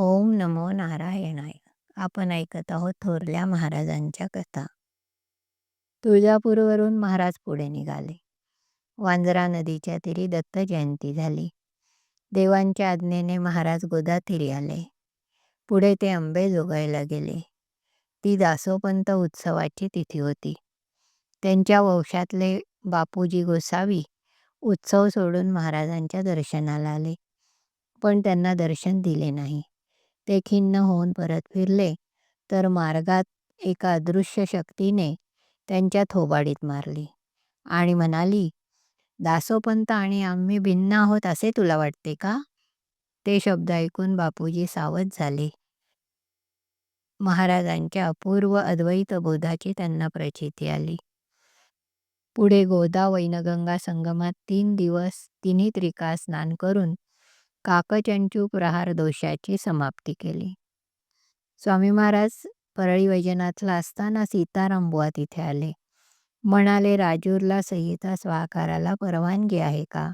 ओम नमो नारायणाय. आपण ऐकत आहोत थोरल्या महाराजांच्या कथा. तुळजापूरवरून महाराज पुढे निघाले. वांजरा नदीच्या तीरी दत्त जयंती झाली. देवांच्या आज्ञेने महाराज गोदातीरी आले. पुढे ते आंबे जोगायला गेले. ती दासोपंत उत्सवाची तिथी होती. त्यांच्या वंशातले बापूजी गोसावी उत्सव सोडून महाराजांच्या दर्शनाला आले. पण त्यांना दर्शन दिले नाही. ते खिन्न होऊन परत फिरले. तर मार्गात एका अदृश्य शक्तीने त्यांच्या थोबाडीत मारली. आणि म्हणाली दासोपंत आणि आम्ही भिन्न आहोत असे तुला वाटते का? ते शब्द ऐकून बापूजी सावध झाले. महाराजांच्या अपूर्व अद्वैत बोधाची त्यांना प्रचिती आली. पुढे गोदा वैनगंगा संगमात तीन दिवस तिन्ही त्रिका स्नान करून काकचंचू प्रहार दोषाची समाप्ती केली. स्वामी महाराज परळी वैजनाथला असताना सीताराम बुवा तिथे आले. म्हणाले राजूरला संहिता स्वाकाराला परवानगी आहे का?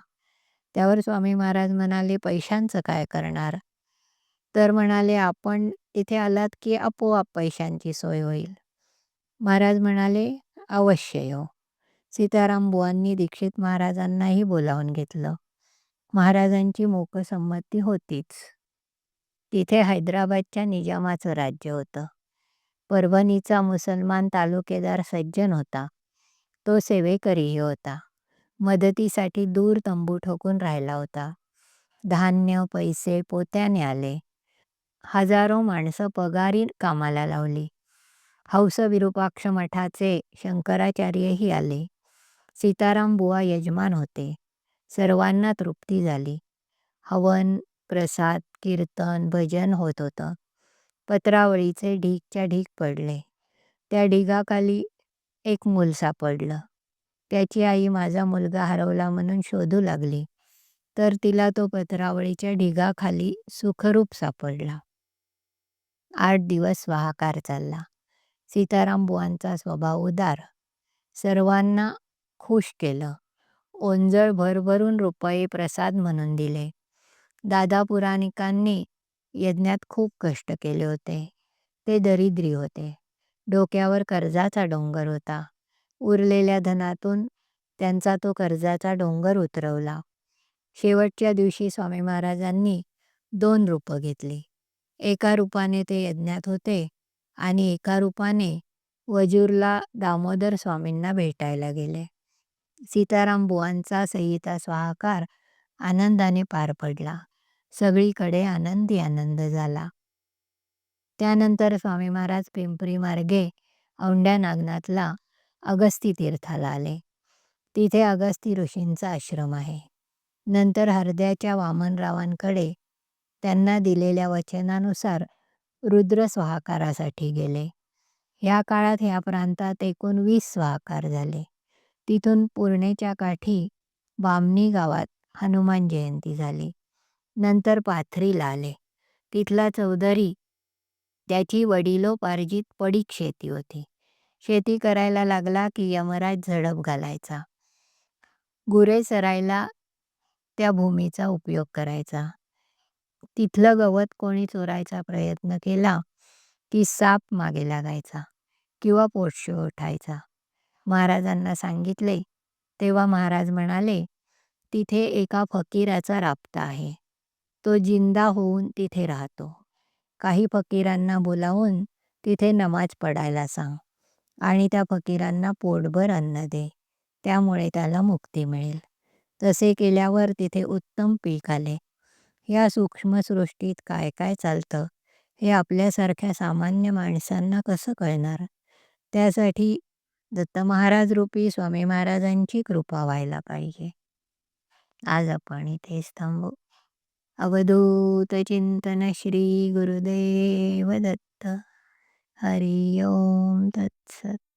त्यावर स्वामी महाराज म्हणाले पैशांचं काय करणार? तर म्हणाले आपण तिथे आलात की आपोआप पैशांची सोय होईल. महाराज म्हणाले अवश्य येऊ. सीताराम बुवांनी दीक्षित महाराजांनाही बोलावून घेतलं. महाराजांची मोकसंमती होतीच. तिथे हैदराबादच्या निजामाचं राज्य होतं. परभणीचा मुसलमान तालुकेदार सज्जन होता. तो सेवेकरीही होता. मदतीसाठी दूर तंबू ठोकून राहिला होता. धान्य पैसे पोत्याने आले. हजारो माणसं पगारी कामाला लावली. हौस विरूपाक्ष मठाचे शंकराचार्यही आले. सीताराम बुवा यजमान होते. सर्वांना तृप्ती झाली. हवन प्रसाद कीर्तन भजन होत होतं. पत्रावळीचे ढीगच्या ढीग पडले. त्या ढिगाखाली एक मूल सापडलं त्याची आई माझा मुलगा हरवला म्हणून शोधू लागली. तर तिला तो पत्रावळीच्या ढिगाखाली सुखरूप सापडला. आठ दिवस वाहाकार चालला. सीताराम बुवांचा स्वभाव उदार. सर्वांना खुश केलं. ओंजळ भरभरून रुपये प्रसाद म्हणून दिले. दादा पुराणिकांनी यज्ञात खूप कष्ट केले होते. ते दरिद्री होते. डोक्यावर कर्जाचा डोंगर होता. उरलेल्या धनातून त्यांचा तो कर्जाचा डोंगर उतरवला. शेवटच्या दिवशी स्वामी महाराजांनी दोन रूपं घेतली. एका रूपाने ते यज्ञात होते आणि एका रूपाने वजूरला दामोदर स्वामींना भेटायला गेले. सीताराम बुवांचा संहिता स्वाहाकार आनंदाने पार पडला. सगळीकडे आनंदी आनंद झाला. त्यानंतर स्वामी महाराज पिंपरी मार्गे औंड्या नागनाथला अगस्ती तीर्थाला आले. तिथे अगस्ती ऋषींचा आश्रम आहे. नंतर हरद्याच्या वामनरावांकडे त्यांना दिलेल्या वचनानुसार रुद्र स्वाहाकारासाठी गेले. ह्या काळात ह्या प्रांतात एकूण वीस स्वाहाकार झाले. तिथून पूर्णेच्या काठी बामणी गावात हनुमान जयंती झाली. नंतर पाथरीला आले. तिथला चौधरी त्याची वडिलोपार्जित पडीक शेती होती. शेती करायला लागला की यमराज झडप घालायचा. गुरेसरायला त्या भूमीचा उपयोग करायचा. तिथलं गवत कोणी चोरायचा प्रयत्न केला की साप मागे लागायचा किंवा पोटशी उठायचा. महाराजांना सांगितले. तेव्हा महाराज म्हणाले तिथे एका फकीराचा राबता आहे. तो जिंदा होऊन तिथे राहतो. काही फकीरांना बोलावून तिथे नमाज पडायला सांग आणि त्या फकीरांना पोटभर अन्न दे. त्यामुळे त्याला मुक्ती मिळेल. तसे केल्यावर तिथे उत्तम पीक आले. या सूक्ष्मसृष्टीत काय काय चालतं हे आपल्यासारख्या सामान्य माणसांना कसं कळणार? त्यासाठी दत्त महाराज रूपी स्वामी महाराजांची कृपा व्हायला पाहिजे. आज आपण इथेच थांबू. अवधूत चिंतन श्री गुरुदेव दत्त. हरि ओम तत्सत.